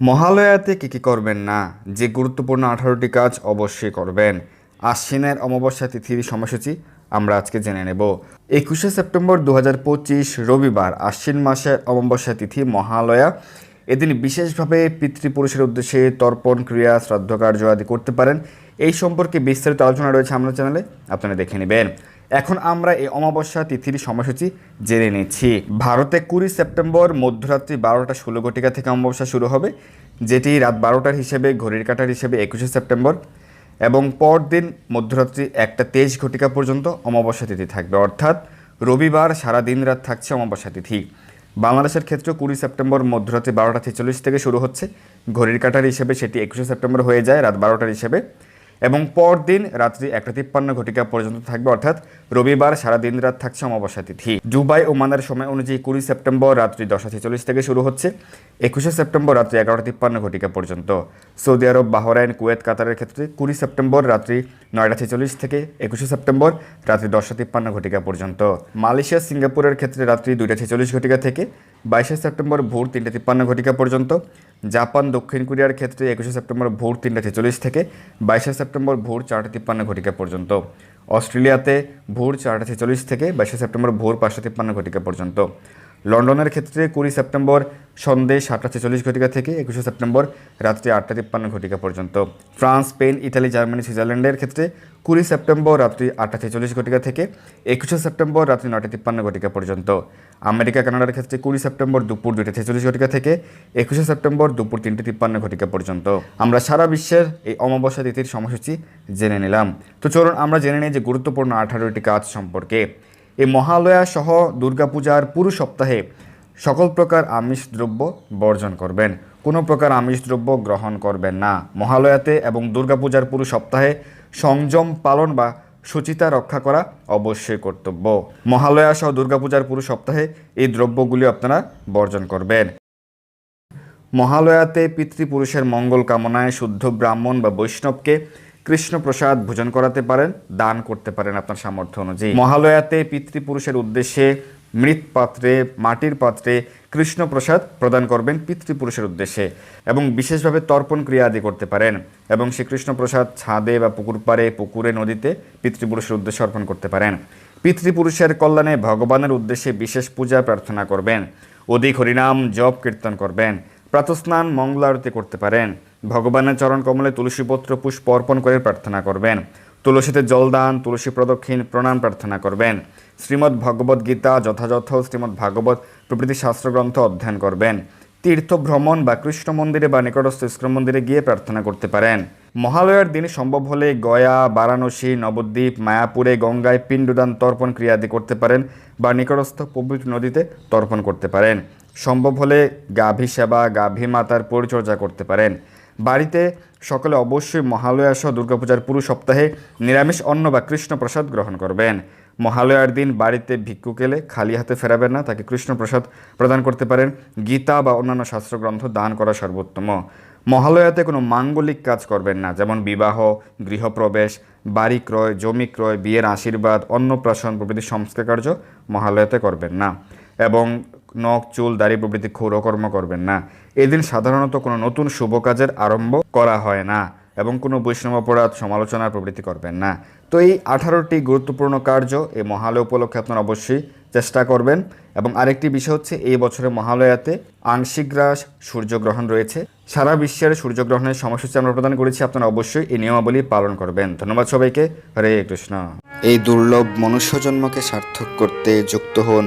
মহালয়াতে কী কী করবেন না? যে গুরুত্বপূর্ণ আঠারোটি কাজ অবশ্যই করবেন। আশ্বিনের অমাবস্যা তিথির সময়সূচি আমরা আজকে জেনে নেব। একুশে সেপ্টেম্বর দু হাজার পঁচিশ রবিবার আশ্বিন মাসের অমাবস্যা তিথি মহালয়া। এদিন বিশেষভাবে পিতৃপুরুষের উদ্দেশ্যে তর্পণ, ক্রিয়া, শ্রাদ্ধ কার্য আদি করতে পারেন। এই সম্পর্কে বিস্তারিত আলোচনা রয়েছে আমাদের চ্যানেলে, আপনারা দেখে নেবেন। এখন আমরা এই অমাবস্যা তিথির সময়সূচি জেনে নিচ্ছি। ভারতে কুড়ি সেপ্টেম্বর মধ্যরাত্রি বারোটা ষোলো ঘটিকা থেকে অমাবস্যা শুরু হবে, যেটি রাত বারোটার হিসেবে, ঘড়ির কাটার হিসেবে একুশে সেপ্টেম্বর, এবং পরদিন মধ্যরাত্রি একটা তেইশ ঘটিকা পর্যন্ত অমাবস্যা তিথি থাকবে। অর্থাৎ রবিবার সারা দিন রাত থাকছে অমাবস্যা তিথি। বাংলাদেশের ক্ষেত্রে কুড়ি সেপ্টেম্বর মধ্যরাত্রি বারোটা ছেচল্লিশ থেকে শুরু হচ্ছে। ঘড়ির কাটার হিসেবে সেটি একুশে সেপ্টেম্বর হয়ে যায়, রাত বারোটার হিসেবে। এবং পরদিন রাত্রি একটা তিপ্পান্ন ঘটিকা পর্যন্ত থাকবে, অর্থাৎ রবিবার সারা দিন রাত থাকছে অমাবস্যা তিথি। জুবাই ও মানের সময় অনুযায়ী কুড়ি সেপ্টেম্বর রাত্রি দশটা ছেচল্লিশ থেকে শুরু হচ্ছে, একুশে সেপ্টেম্বর রাত্রি এগারোটা তিপ্পান্ন ঘটিকা পর্যন্ত। সৌদি আরব, বাহরাইন, কুয়েত, কাতারের ক্ষেত্রে কুড়ি সেপ্টেম্বর রাত্রি নয়টা ছেচল্লিশ থেকে একুশে সেপ্টেম্বর রাত্রি দশটা তিপ্পান্ন ঘটিকা পর্যন্ত। মালয়েশিয়া, সিঙ্গাপুরের ক্ষেত্রে রাত্রি দুইটা ছেচল্লিশ ঘটিকা থেকে বাইশে সেপ্টেম্বর ভোর তিনটে তিপ্পান্ন ঘটিকা পর্যন্ত, জাপান, দক্ষিণ কোরিয়ার ক্ষেত্রে একুশে সেপ্টেম্বর ভোর তিনটা ছেচল্লিশ থেকে বাইশে সেপ্টেম্বর ভোর চারটে তিপ্পান্ন ঘটিকা পর্যন্ত। অস্ট্রেলিয়াতে ভোর চারটা ছেচল্লিশ থেকে বাইশে সেপ্টেম্বর ভোর পাঁচটা তিপ্পান্ন ঘটিকা পর্যন্ত। লন্ডনের ক্ষেত্রে কুড়ি সেপ্টেম্বর সন্ধে সাতটা ছেচল্লিশ ঘটিকা থেকে একুশে সেপ্টেম্বর রাত্রি আটটা তিপ্পান্ন ঘটিকা পর্যন্ত। ফ্রান্স, স্পেন ইতালি জার্মানি, সুইজারল্যান্ডের ক্ষেত্রে কুড়ি সেপ্টেম্বর রাত্রি আটটা ছেচল্লিশ ঘটিকা থেকে একুশে সেপ্টেম্বর রাত্রি নয়টা তিপ্পান্ন ঘটিকা পর্যন্ত। আমেরিকা, কানাডার ক্ষেত্রে কুড়ি সেপ্টেম্বর দুপুর দুইটা ছেচল্লিশ ঘটিকা থেকে একুশে সেপ্টেম্বর দুপুর তিনটে তিপ্পান্ন ঘটিকা পর্যন্ত। আমরা সারা বিশ্বের এই অমাবস্যা তিথির সময়সূচি জেনে নিলাম। তো চলুন আমরা জেনে নিই যে গুরুত্বপূর্ণ আঠারোটি কাজ সম্পর্কে। এই মহালয়া সহ দুর্গাপূজার পুরো সপ্তাহে সকল প্রকার আমিষ দ্রব্য বর্জন করবেন। কোনো প্রকার আমিষ দ্রব্য গ্রহণ করবেন না। মহালয়াতে এবং দুর্গাপূজার পুরো সপ্তাহে সংযম পালন বা সুচিতা রক্ষা করা অবশ্যই কর্তব্য। মহালয়া সহ দুর্গাপূজার পুরো সপ্তাহে এই দ্রব্যগুলি আপনারা বর্জন করবেন। মহালয়াতে পিতৃপুরুষের মঙ্গল কামনায় শুদ্ধ ব্রাহ্মণ বা বৈষ্ণবকে কৃষ্ণপ্রসাদ ভোজন করাতে পারেন, দান করতে পারেন আপনার সামর্থ্য অনুযায়ী। মহালয়াতে পিতৃপুরুষের উদ্দেশ্যে মৃৎপাত্রে মাটির পাত্রে কৃষ্ণপ্রসাদ প্রদান করবেন পিতৃপুরুষের উদ্দেশ্যে এবং বিশেষভাবে তর্পণ ক্রিয়া আদি করতে পারেন এবং সেই কৃষ্ণপ্রসাদ ছাদে বা পুকুর পাড়ে, পুকুরে, নদীতে পিতৃপুরুষের উদ্দেশ্যে অর্পণ করতে পারেন। পিতৃপুরুষের কল্যাণে ভগবানের উদ্দেশ্যে বিশেষ পূজা, প্রার্থনা করবেন। অধিক হরিনাম, জপ, কীর্তন করবেন। প্রাতস্নান, মঙ্গলারতি করতে পারেন। ভগবানের চরণ কমলে তুলসীপত্র পুষ্প অর্পণ করে প্রার্থনা করবেন। তুলসীতে জলদান তুলসী প্রদক্ষিণ, প্রণাম প্রার্থনা করবেন। শ্রীমদ্ ভগবদ্ গীতা যথাযথ শ্রীমদ্ ভাগবত প্রভৃতি শাস্ত্রগ্রন্থ অধ্যয়ন করবেন। তীর্থ ভ্রমণ বা কৃষ্ণ মন্দিরে বা নিকটস্থ ইস্কন মন্দিরে গিয়ে প্রার্থনা করতে পারেন। মহালয়ার দিনে সম্ভব হলে গয়া, বারাণসী, নবদ্বীপ, মায়াপুরে, গঙ্গায় পিণ্ডদান, তর্পণ ক্রিয়াদি করতে পারেন বা নিকটস্থ পবিত্র নদীতে তর্পণ করতে পারেন। সম্ভব হলে গাভী সেবা, গাভী মাতার পরিচর্যা করতে পারেন। বাড়িতে সকলে অবশ্যই মহালয়া সহ দুর্গাপূজার পুরো সপ্তাহে নিরামিষ অন্ন বা কৃষ্ণ প্রসাদ গ্রহণ করবেন। মহালয়ার দিন বাড়িতে ভিক্ষু কেলে খালি হাতে ফেরাবেন না, তাকে কৃষ্ণ প্রসাদ প্রদান করতে পারেন। গীতা বা অন্যান্য শাস্ত্রগ্রন্থ দান করা সর্বোত্তম। মহালয়াতে কোনো মাঙ্গলিক কাজ করবেন না, যেমন বিবাহ, গৃহপ্রবেশ, বাড়ি ক্রয়, জমি ক্রয়, বিয়ের আশীর্বাদ, অন্নপ্রাশন প্রভৃতি সংস্কার কার্য মহালয়াতে করবেন না। এবং নখ, চুল, দাড়ি প্রভৃতি ক্ষৌরকর্ম করবেন না। এদিন সাধারণত কোনো নতুন শুভ কাজের আরম্ভ করা হয় না এবং কোনো বৈষ্ণব অপরাধ সমালোচনা প্রভৃতি করবেন না। তো এই আঠারোটি গুরুত্বপূর্ণ কার্য এই মহালয় উপলক্ষে আপনারা অবশ্যই চেষ্টা করবেন এবং আরেকটি বিষয় হচ্ছে এই বছরের মহালয়াতে আংশিক গ্রাস, সূর্যগ্রহণ রয়েছে। সারা বিশ্বের সূর্যগ্রহণের সময়সূচি আমরা প্রদান করেছি, আপনারা অবশ্যই এই নিয়মাবলী পালন করবেন। ধন্যবাদ সবাইকে। হরে কৃষ্ণ। এই দুর্লভ মনুষ্য জন্মকে সার্থক করতে যুক্ত হন